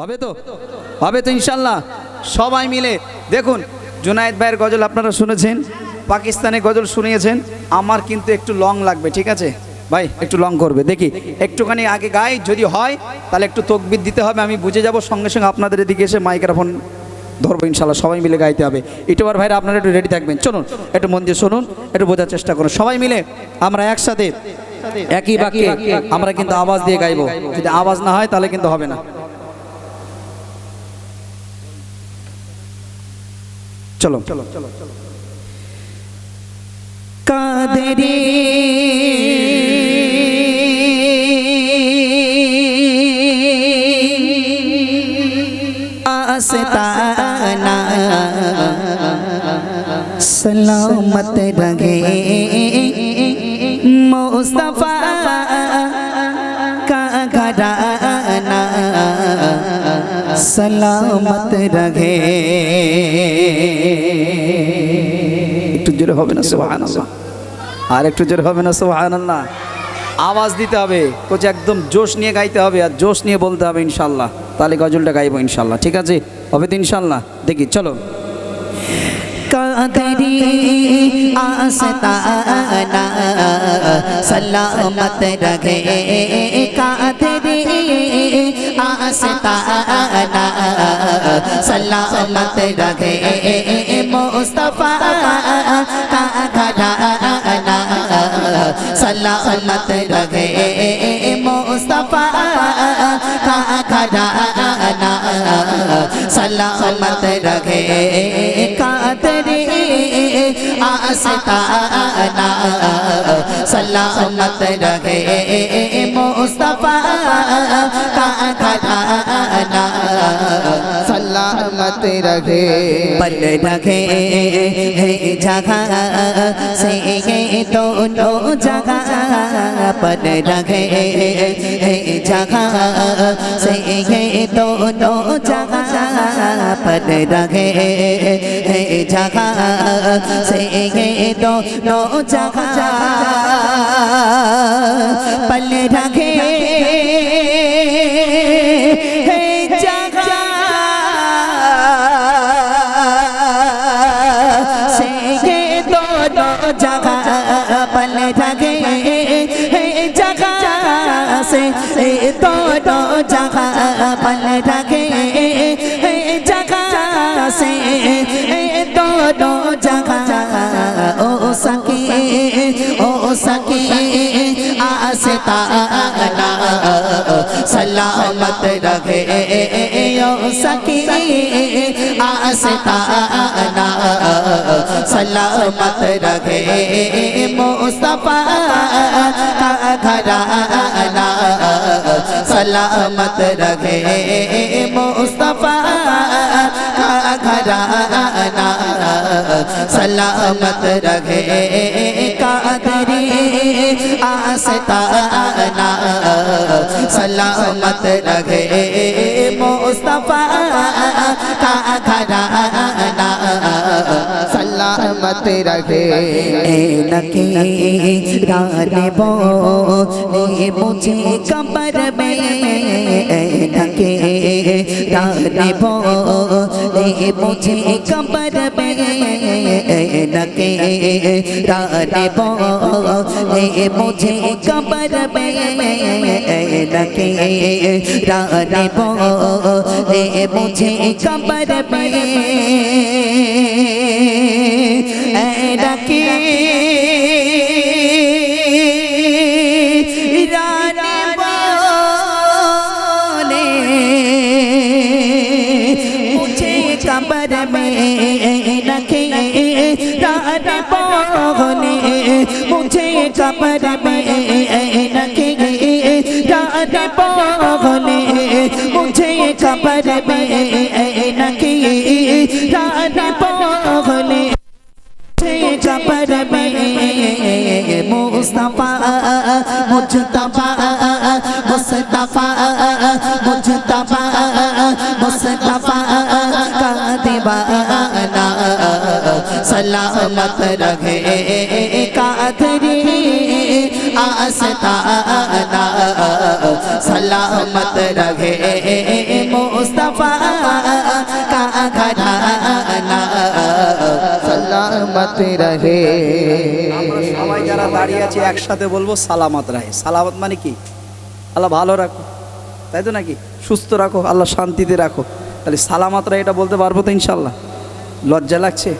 হবে তো? হবে তো ইনশাল্লাহ সবাই মিলে, দেখুন, জুনায়েদ ভাইয়ের গজল আপনারা শুনেছেন পাকিস্তানে গজল শুনিয়েছেন, আমার কিন্তু একটু লং লাগবে, ঠিক আছে? ভাই, একটু লং করবে, দেখি, একটুখানি আগে গাই, যদি হয়, তাহলে একটু তকবির দিতে হবে, আমি বুঝে যাব, সঙ্গে সঙ্গে আপনাদের এদিকে এসে মাইক্রোফোন ধরবো ইনশাল্লাহ সবাই মিলে গাইতে হবে। ইটোবার ভাইরা, আপনারা একটু রেডি থাকবেন, চলুন, একটু মন দিয়ে শুনুন, একটু বোঝার চেষ্টা করুন। সবাই মিলে আমরা একসাথে, একই বাক্যে আমরা কিন্তু আওয়াজ দিয়ে গাইবো, যদি আওয়াজ না হয়, তাহলে কিন্তু হবে না। চলো চলো চলো কাদরে आस्ताना सलामत रहे मुस्तफा सलामत रहे একটু জোরে হবে না সোহান আর একটু জোরে হবে না সোহান আল্লাহ আওয়াজ দিতে হবে কোচ একদম জোশ নিয়ে গাইতে হবে আর জোশ নিয়ে বলতে হবে ইনশাল্লাহ তাহলে গজলটা গাইবো ইনশাল্লাহ ঠিক আছে হবে তো ইনশাল্লাহ দেখি চলো कादरी आस्ताना सलामत रहे कादरी आस्ताना सलामत रहे मुस्तफा का घराना सलामत रहे मुस्तफा का घराना सलामत रहे कादरे आस्ताना सलामत रहे मुस्तफा का घराना सलामत रहे पल रखे जगह से ये दोनों जगह पल रखे जगह से ये दोनों जगह पल रखे जगह से ये दोनों जगह पल रखे ये दोनों जगह पल रखे जगह से ये दोनों जगह ओ सके ओ सके आस्ताना सलामत रखे ओ सके आस्ताना सलामत रखे मुस्तफा का घराना सलामत रखे मुस्तफा का घराना सलामत रखे कादरी आस्ताना सलामत रखे मुस्तफा का घराना सलामत रहे नके राने बोले मुझे कबर में नके राने बोले मुझे कबर में नके राने बोले मुझे कबर में नके राने बोले मुझे कबर में रखे रानी बोले मुझे कबर में बोले मुझे कबर में रखे रानी बोले मुझे कबर में रखे रानी बोले कबर में मुस्तफा मुजतबा मुस्तफा मुजतबा मुस्तफा का दीवाना सलामत সালামত রাহে আমরা সবাই যারা দাঁড়িয়ে আছে, একসাথে বলব সালামত রাহে সালামত মানে কি? আল্লাহ ভালো রাখো। তাই তো নাকি? সুস্থ রাখো, আল্লাহ শান্তিতে রাখো। তাহলে সালামত রাহে এটা বলতে পারব তো ইনশাল্লাহ লজ্জা লাগছে?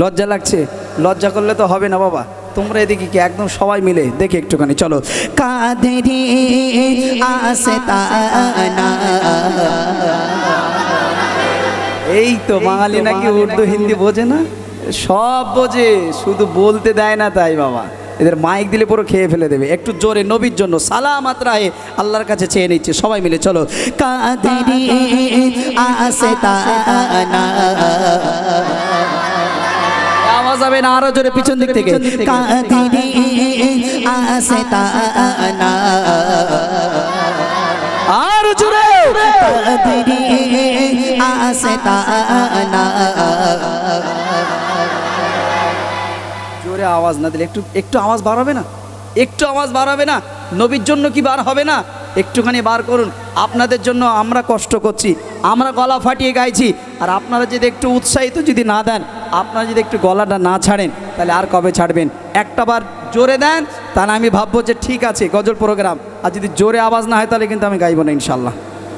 লজ্জা লাগছে? লজ্জা করলে তো হবে না বাবা। তোমরা এদিকে কি একদম সবাই মিলে? দেখি একটুখানি চলো। কাঁধেরি আসে এই তো বাঙালি নাকি উর্দু হিন্দি বোঝে না? সব বোঝে শুধু বলতে দেয় না তাই বাবা। এদের মাইক দিলে পুরো খেয়ে ফেলে দেবে। একটু জোরে নবীর জন্য সালা মাত্রায় আল্লাহর কাছে চেয়ে নিচ্ছে। সবাই মিলে চলো। কাঁধেরি আসে হবে না আরও জোরে পিছন দিক থেকে। আর জোরে। জোরে আওয়াজ না দিলে একটু একটু আওয়াজ বাড়াবে না? একটু আওয়াজ বাড়াবে না? নবীর জন্য কি বার হবে না? একটুখানি বার করুন। আপনাদের জন্য আমরা কষ্ট করছি। আমরা গলা ফাটিয়ে গাইছি। আর আপনারা যদি একটু উৎসাহিত যদি না দেন আপনারা যদি একটু গলাটা না ছাড়েন তাহলে আর কবে ছাড়বেন? একটা বার জোরে দেন তাহলে আমি ভাববো যে ঠিক আছে গজল প্রোগ্রাম আর যদি জোরে আওয়াজ না হয় তাহলে কিন্তু আমি গাইবো না ইনশাল্লাহ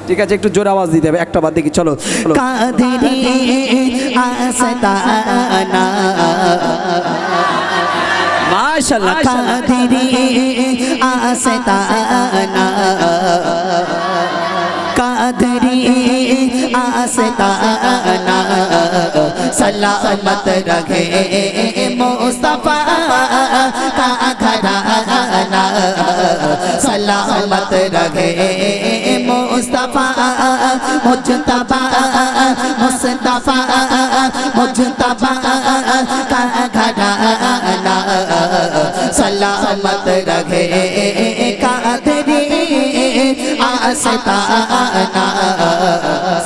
ঠিক আছে একটু জোরে আওয়াজ দিতে হবে একটা বার দেখি চলো চলো। आस्ताना सलामत रखे मुस्तफा का घराना सलामत रखे मुस्तफा मुजतबा मुस्तफा मुजतबा का घराना सलामत रखे आस्ताना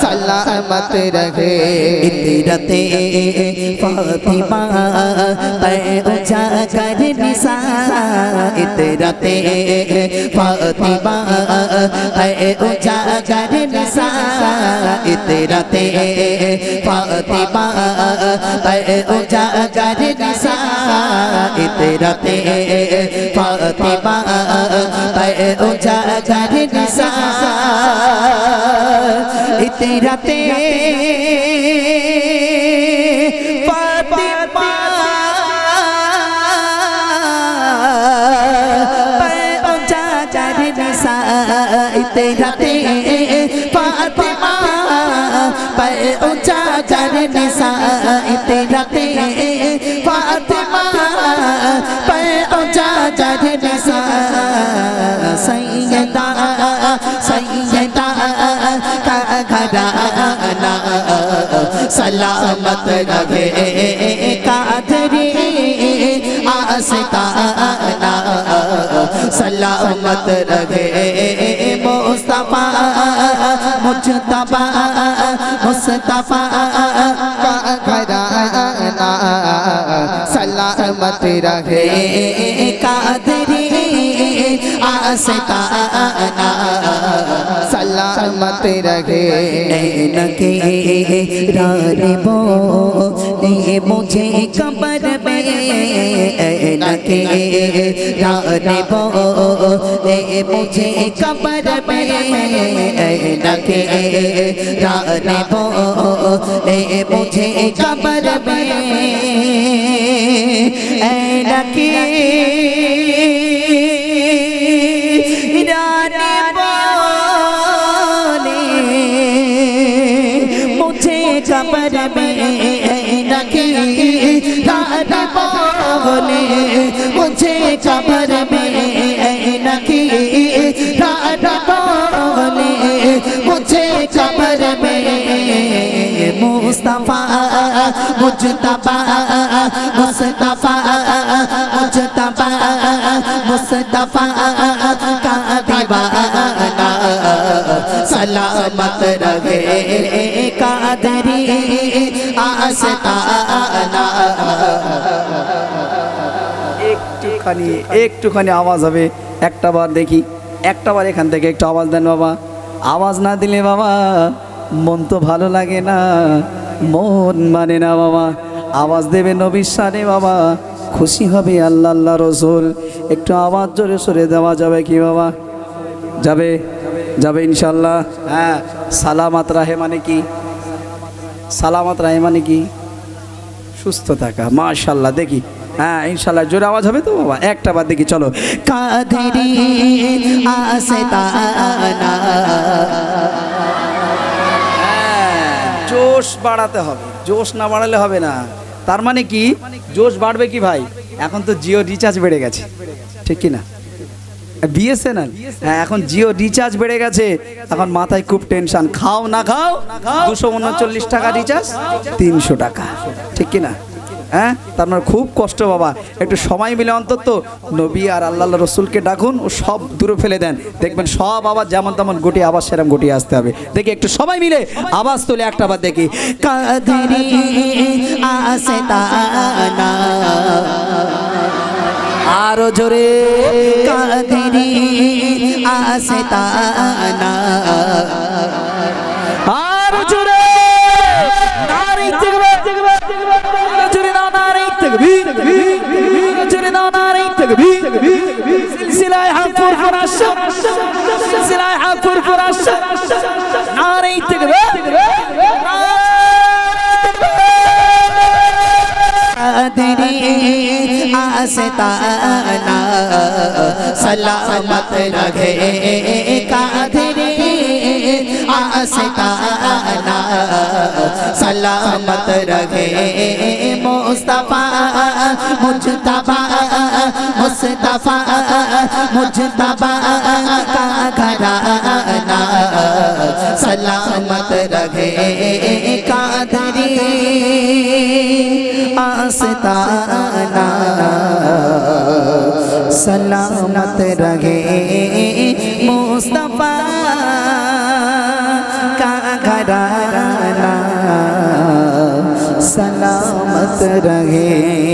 सलामत रखे इतरते फातिमा तय उजागर निसा इतरते फातिमा तय उजागर निसा इतरते फातिमा तय उजागर निसा इतरते फातिमा तय उजागर निसा রাতে রাতে রাতে ফাতেমা পায় উঁচা কর নিসাইতে রাতে ফাতেমা পায় উঁচা কর নিসাই सलामत रहे कादरी आस्ताना सलामत रहे मुस्तफा मुजतबा मुस्तफा का घराना सलामत रहे कादरी आस्ताना सलामत रहे नके रानिबो ने मुझे कबर में नके रानिबो ने मुझे कबर में नके रानिबो ने मुझे कबर में नके रानी बोले मुझे कबर में नकी रानी बोले मुझे कबर में मुस्तफा मुजतबा मुस्तफा मुजतबा मुस्तफा का दीवाना सलामत रहे कादरी आस्ताना একটুখানি একটুখানি আওয়াজ হবে। একটা বার দেখি, একটা বার এখান থেকে একটু আওয়াজ দেন বাবা। আওয়াজ না দিলে বাবা, মন তো ভালো লাগে না, মন মানে না বাবা। আওয়াজ দেবে নবীর সানে বাবা, খুশি হবে আল্লাহ আল্লাহ রসুল। একটু আওয়াজ জোরে সরে দেওয়া যাবে কি বাবা? যাবে যাবে ইনশাল্লাহ হ্যাঁ সালামাত রাহে মানে কি? সালামাত রাহে মানে কি? সুস্থ থাকা মাশাল্লাহ দেখি। হ্যাঁ ইনশাল্লাহ জোরে আওয়াজ হবে তো বাবা? একটা বার দেখি চলো। হ্যাঁ, জোশ বাড়াতে হবে। জোশ না বাড়ালে হবে না। তার মানে কি? জোশ বাড়বে কি ভাই? এখন তো জিও রিচার্জ বেড়ে গেছে। ঠিক কি না বিএসএনএল হ্যাঁ এখন জিও রিচার্জ বেড়ে গেছে। এখন মাথায় খুব টেনশন খাও না খাও দুশো উনচল্লিশ টাকা রিচার্জ তিনশো টাকা। ঠিক কি না হ্যাঁ? তার মানে খুব কষ্ট বাবা। একটু সময় মিলে অন্তত নবী আর আল্লাহ রসুলকে ডাকুন, ও সব দূরে ফেলে দেন। দেখবেন সব আবার যেমন তেমন গুটি, আবার সেরকম গুটি আসতে হবে। দেখি একটু সবাই মিলে আওয়াজ তুলে একটা বার দেখি। আরও জোরে। কাদেরি আস্তানা। আরও تكبير سلسلة حفر فراش سلسلة حفر فراش ناري تكبير قادری آستانا سلامت لگے قادری आस्ताना सलामत रहे मुस्तफा मुजतबा मुस्तफा मुजतबा का घराना सलामत रहे कादरी आस्ताना सलामत रहे मुस्तफा रहे